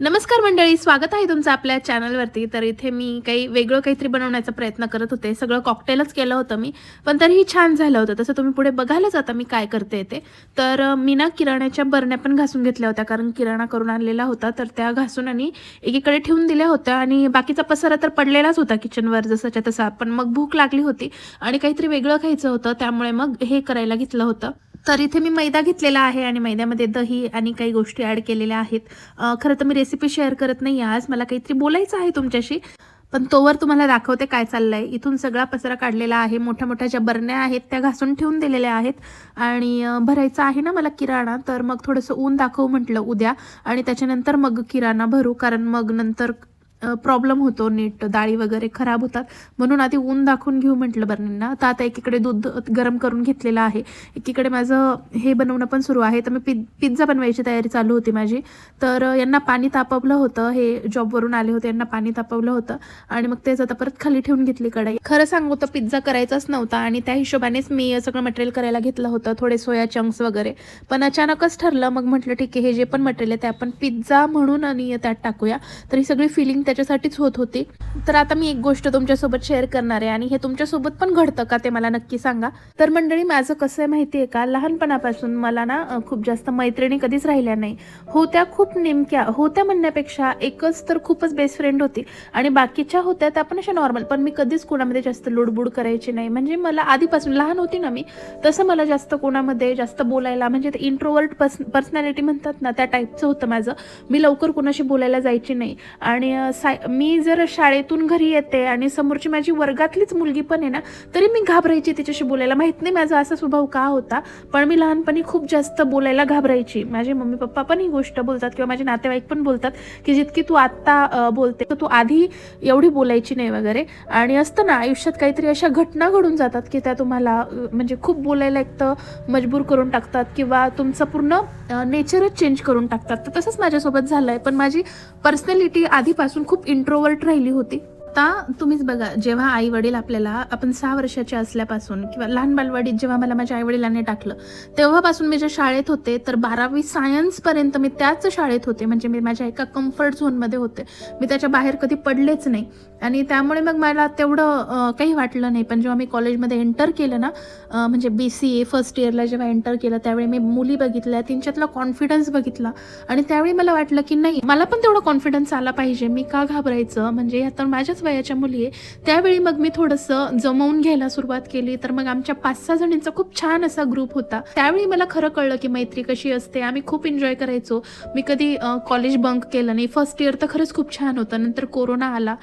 नमस्कार मंडळी स्वागत आहे तुमचं आपल्या चॅनलवरती. तर इथे मी काही वेगळं काहीतरी बनवण्याचा प्रयत्न करत होते. सगळं कॉकटेलच केलं होतं मी पण तरीही छान झालं होतं. तसं तुम्ही पुढे बघायलाच आता मी काय करते ते. तर मी ना किराण्याच्या बरण्या पण घासून घेतल्या होत्या कारण किराणा करून आणलेला होता. तर त्या घासून आणि एकीकडे ठेवून दिल्या होत्या आणि बाकीचा पसारा तर पडलेलाच होता किचनवर जसाच्या तसा. पण मग भूक लागली होती आणि काहीतरी वेगळं खायचं होतं त्यामुळे मग हे करायला घेतलं होतं. तर इथे मी मैदा घेतलेला आहे आणि मैद्यामध्ये दही आणि काही गोष्टी ॲड केलेल्या आहेत. खरं तर मी रेसिपी शेअर करत नाही आज. मला काहीतरी बोलायचं आहे तुमच्याशी. पण तोवर तुम्हाला दाखवते काय चाललंय. इथून सगळा पसरा काढलेला आहे. मोठ्या मोठ्या ज्या बरण्या आहेत त्या घासून ठेवून दिलेल्या आहेत. आणि भरायचं आहे ना मला किराणा तर मग थोडंसं ऊन दाखवू म्हटलं उद्या. आणि त्याच्यानंतर मग किराणा भरू. कारण मग नंतर प्रॉब्लेम होतो नीट डाळी वगैरे खराब होतात. म्हणून आधी ऊन दाखवून घेऊ म्हटलं बरणींना तर आता एकीकडे दूध गरम करून घेतलेलं आहे. एकीकडे माझं हे बनवणं पण सुरू आहे. तर मी पि पिझ्झा बनवायची तयारी चालू होती माझी. तर यांना पाणी तापवलं होतं. हे जॉबवरून आले होते. यांना पाणी तापवलं होतं. आणि मग तेच आता परत खाली ठेवून घेतली कढाई. खरं सांगू तर पिझ्झा करायचाच नव्हता. आणि त्या हिशोबानेच मी सगळं मटेरियल करायला घेतलं होतं. थोडे सोया चंक्स वगैरे. पण अचानकच ठरलं. मग म्हटलं ठीक आहे हे जे पण मटेरियल आहे ते आपण पिझ्झा म्हणून आणि त्यात टाकूया. तर ही सगळी फिलिंग त्याच्यासाठीच होत होती. तर आता मी एक गोष्ट तुमच्यासोबत शेअर करणार आहे आणि हे तुमच्यासोबत पण घडतं का ते मला नक्की सांगा. तर मंडळी माझं कसं आहे माहिती आहे का? लहानपणापासून मला ना खूप जास्त मैत्रिणी कधीच राहिल्या नाही. होत्या खूप नेमक्या होत्या म्हणण्यापेक्षा एकच तर खूपच बेस्ट फ्रेंड होती. आणि बाकीच्या होत्या त्या पण अशा नॉर्मल पण मी कधीच कोणामध्ये जास्त लुडबुड करायची नाही. म्हणजे मला आधीपासून लहान होती ना मी तसं मला जास्त कोणामध्ये जास्त बोलायला म्हणजे ते इंट्रोवर्ट पर्स पर्सनॅलिटी म्हणतात ना त्या टाईपचं होतं माझं. मी लवकर कोणाशी बोलायला जायची नाही. आणि साय मी जर शाळेतून घरी येते आणि समोरची माझी वर्गातलीच मुलगी पण आहे ना तरी मी घाबरायची तिच्याशी बोलायला. माहीत नाही माझा असा स्वभाव का होता पण मी लहानपणी खूप जास्त बोलायला घाबरायची. माझे मम्मी पप्पा पण ही गोष्ट बोलतात किंवा माझे नातेवाईक पण बोलतात की जितकी तू आत्ता बोलते तर तू आधी एवढी बोलायची नाही वगैरे. आणि असतं ना आयुष्यात काहीतरी अशा घटना घडून जातात की त्या तुम्हाला म्हणजे खूप बोलायला एक तर मजबूर करून टाकतात किंवा तुमचं पूर्ण नेचरच चेंज करून टाकतात. तर तसंच माझ्यासोबत झालं आहे पण माझी पर्सनॅलिटी आधीपासून खूप इंट्रोवर्ट राहिली होती. आता तुम्हीच बघा जेव्हा आई वडील आपल्याला आपण सहा वर्षाचे असल्यापासून किंवा लहान बालवाडीत जेव्हा मला माझ्या आई वडिलांनी टाकलं तेव्हापासून मी ज्या शाळेत होते तर बारावी सायन्सपर्यंत मी त्याच शाळेत होते. म्हणजे मी माझ्या एका कम्फर्ट झोनमध्ये होते. मी त्याच्या बाहेर कधी पडलेच नाही. आणि त्यामुळे मग मला तेवढं काही वाटलं नाही. पण जेव्हा मी कॉलेजमध्ये एंटर केलं ना म्हणजे बी सी ए फर्स्ट इयरला जेव्हा एंटर केलं त्यावेळी मी मुली बघितल्या त्यांच्यातला कॉन्फिडन्स बघितला. आणि त्यावेळी मला वाटलं की नाही मला पण तेवढा कॉन्फिडन्स आला पाहिजे. मी का घाबरायचं? म्हणजे आता माझ्याच वयाच्या मुली आहे. त्यावेळी मग मी थोडंसं जमवून घ्यायला सुरुवात केली. तर मग आमच्या पाच सहा जणींचा खूप छान असा ग्रुप होता. त्यावेळी मला खरं कळलं की मैत्री कशी असते. आम्ही खूप एन्जॉय करायचो. मी कधी कॉलेज बंक केलं नाही. फर्स्ट इयर तर खरंच खूप छान होतं. नंतर कोरोना आला.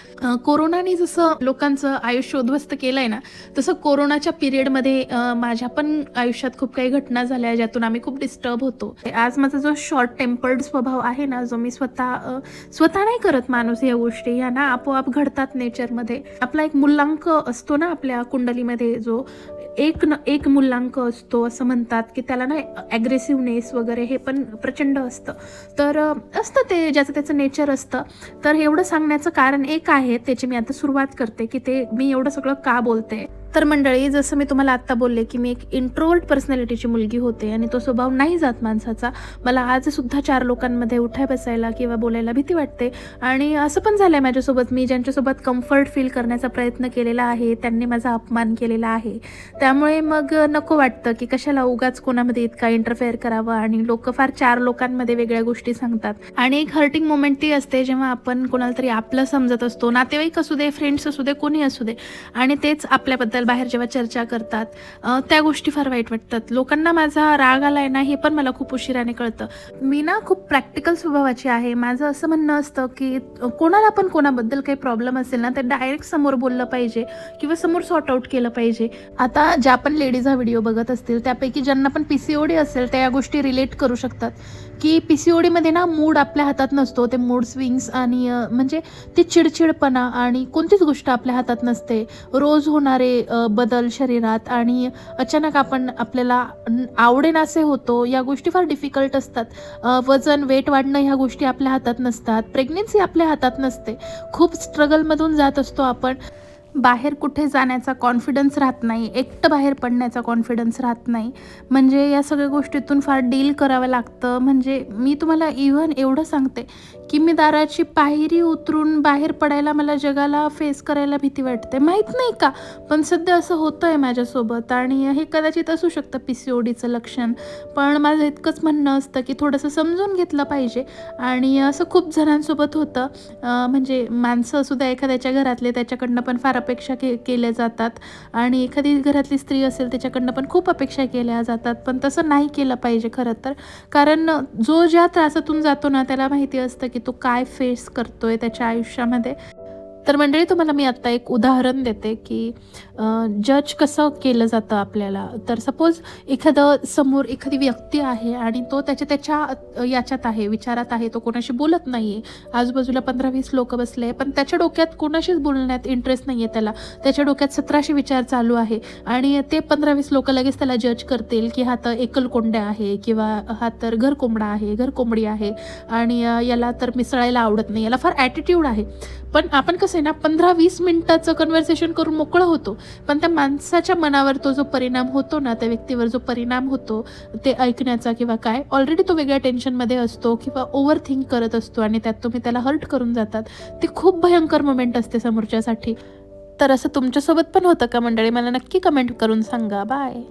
कोरोनाने जसं लोकांचं आयुष्य उद्ध्वस्त केलंय ना तसं कोरोनाच्या पिरियडमध्ये माझ्या पण आयुष्यात खूप काही घटना झाल्या ज्यातून आम्ही खूप डिस्टर्ब होतो. आज माझा जो शॉर्ट टेम्पर्ड स्वभाव आहे ना जो मी स्वतः स्वतः नाही करत माणूस या गोष्टी या ना आपोआप घडतात नेचरमध्ये. आपला एक मूल्यांक असतो ना आपल्या कुंडलीमध्ये जो एक न एक मूल्यांक असतो असं म्हणतात की त्याला ना ॲग्रेसिव्हनेस वगैरे हे पण प्रचंड असतं. तर असतं ते ज्याचं त्याचं नेचर असतं. तर एवढं सांगण्याचं कारण एक आहे त्याची मी आता सुरुवात करते की ते मी एवढं सगळं का बोलते? तर मंडळी जसं मी तुम्हाला आत्ता बोलले की मी एक इंट्रोवर्ट पर्सनॅलिटीची मुलगी होते आणि तो स्वभाव नाही जात माणसाचा. मला आजसुद्धा चार लोकांमध्ये उठाय बसायला किंवा बोलायला भीती वाटते. आणि असं पण झालं आहे माझ्यासोबत. मी ज्यांच्यासोबत कम्फर्ट फील करण्याचा प्रयत्न केलेला आहे त्यांनी माझा अपमान केलेला आहे. त्यामुळे मग नको वाटतं की कशाला उगाच कोणामध्ये इतका इंटरफेअर करावं आणि लोक फार चार लोकांमध्ये वेगळ्या गोष्टी सांगतात. आणि एक हर्टिंग मोमेंट ती असते जेव्हा आपण कोणाला तरी आपलं समजत असतो. नातेवाईक असू दे फ्रेंड्स असू दे कोणी असू दे. आणि तेच आपल्याबद्दल बाहेर जेव्हा चर्चा करतात त्या गोष्टी फार वाईट वाटतात. लोकांना माझा राग आलाय ना हे पण मला खूप उशिराने कळतं. मी ना खूप प्रॅक्टिकल स्वभावाची आहे. माझं असं म्हणणं असतं की कोणाला पण कोणाबद्दल काही प्रॉब्लेम असेल ना ते डायरेक्ट समोर बोललं पाहिजे किंवा समोर सॉर्ट आउट केलं पाहिजे. आता ज्या पण लेडीज हा व्हिडिओ बघत असतील त्यापैकी ज्यांना पण पी सी ओ डी असेल त्या या गोष्टी रिलेट करू शकतात. की पी सी ओ डीमध्ये ना मूड आपल्या हातात नसतो ते मूड स्विंग्स आणि म्हणजे ते चिडचिडपणा आणि कोणतीच गोष्ट आपल्या हातात नसते. रोज होणारे बदल शरीरात आणि अचानक आपण आपल्याला आवडेनासे होतो या गोष्टी फार डिफिकल्ट असतात. वजन वेट वाढणं ह्या गोष्टी आपल्या हातात नसतात. प्रेग्नेन्सी आपल्या हातात नसते. खूप स्ट्रगलमधून जात असतो आपण. बाहेर कुठे जाण्याचा कॉन्फिडन्स राहत नाही एकटं बाहेर पडण्याचा कॉन्फिडन्स राहत नाही. म्हणजे या सगळ्या गोष्टीतून फार डील करावं लागतं. म्हणजे मी तुम्हाला इव्हन एवढं सांगते की मी दाराची पायरी उतरून बाहेर पडायला मला जगाला फेस करायला भीती वाटते. माहीत नाही का? पण सध्या असं होतं आहे माझ्यासोबत आणि हे कदाचित असू शकतं पी सी ओ डीचं लक्षण. पण माझं इतकंच म्हणणं असतं की थोडंसं समजून घेतलं पाहिजे आणि असं खूप जणांसोबत होतं. म्हणजे माणसं सुद्धा एखाद्याच्या घरातले त्याच्याकडनं पण फार अपेक्षा के केल्या जातात. आणि एखादी घरातली स्त्री असेल त्याच्याकडनं पण खूप अपेक्षा केल्या जातात. पण तसं नाही केलं पाहिजे खरं तर. कारण जो ज्या त्रासातून जातो ना त्याला माहिती असतं की तो काय फेस करतोय त्याच्या आयुष्यामध्ये. तर मंडळी तुम्हाला मी आत्ता एक उदाहरण देते की जज कसं केलं जातं आपल्याला. तर सपोज एखादं समोर एखादी व्यक्ती आहे आणि तो त्याच्या त्याच्या याच्यात आहे विचारात आहे तो कोणाशी बोलत नाही आहे आजूबाजूला पंधरा वीस लोक बसले पण त्याच्या डोक्यात कोणाशीच बोलण्यात इंटरेस्ट नाही आहे त्याला. त्याच्या डोक्यात सतराशे विचार चालू आहे आणि ते पंधरा वीस लोक लगेच त्याला जज करतील की हा तर एकल कोंड्या आहे किंवा हा तर घर कोंबडा आहे घर कोंबडी आहे आणि याला तर मिसळायला आवडत नाही. याला फार ॲटिट्यूड आहे. पण आपण कसं आहे ना पंधरा वीस मिनटाचं कन्व्हर्सेशन करून मोकळं होतो. पण त्या माणसाच्या मनावर तो जो परिणाम होतो ना त्या व्यक्तीवर जो परिणाम होतो ते ऐकण्याचा किंवा काय ऑलरेडी तो वेगळ्या टेन्शनमध्ये असतो किंवा ओव्हर थिंक करत असतो आणि त्यात तुम्ही त्याला हर्ट करून जातात. ती खूप भयंकर मोमेंट असते समोरच्यासाठी. तर असं तुमच्यासोबत पण होतं का मंडळी? मला नक्की कमेंट करून सांगा. बाय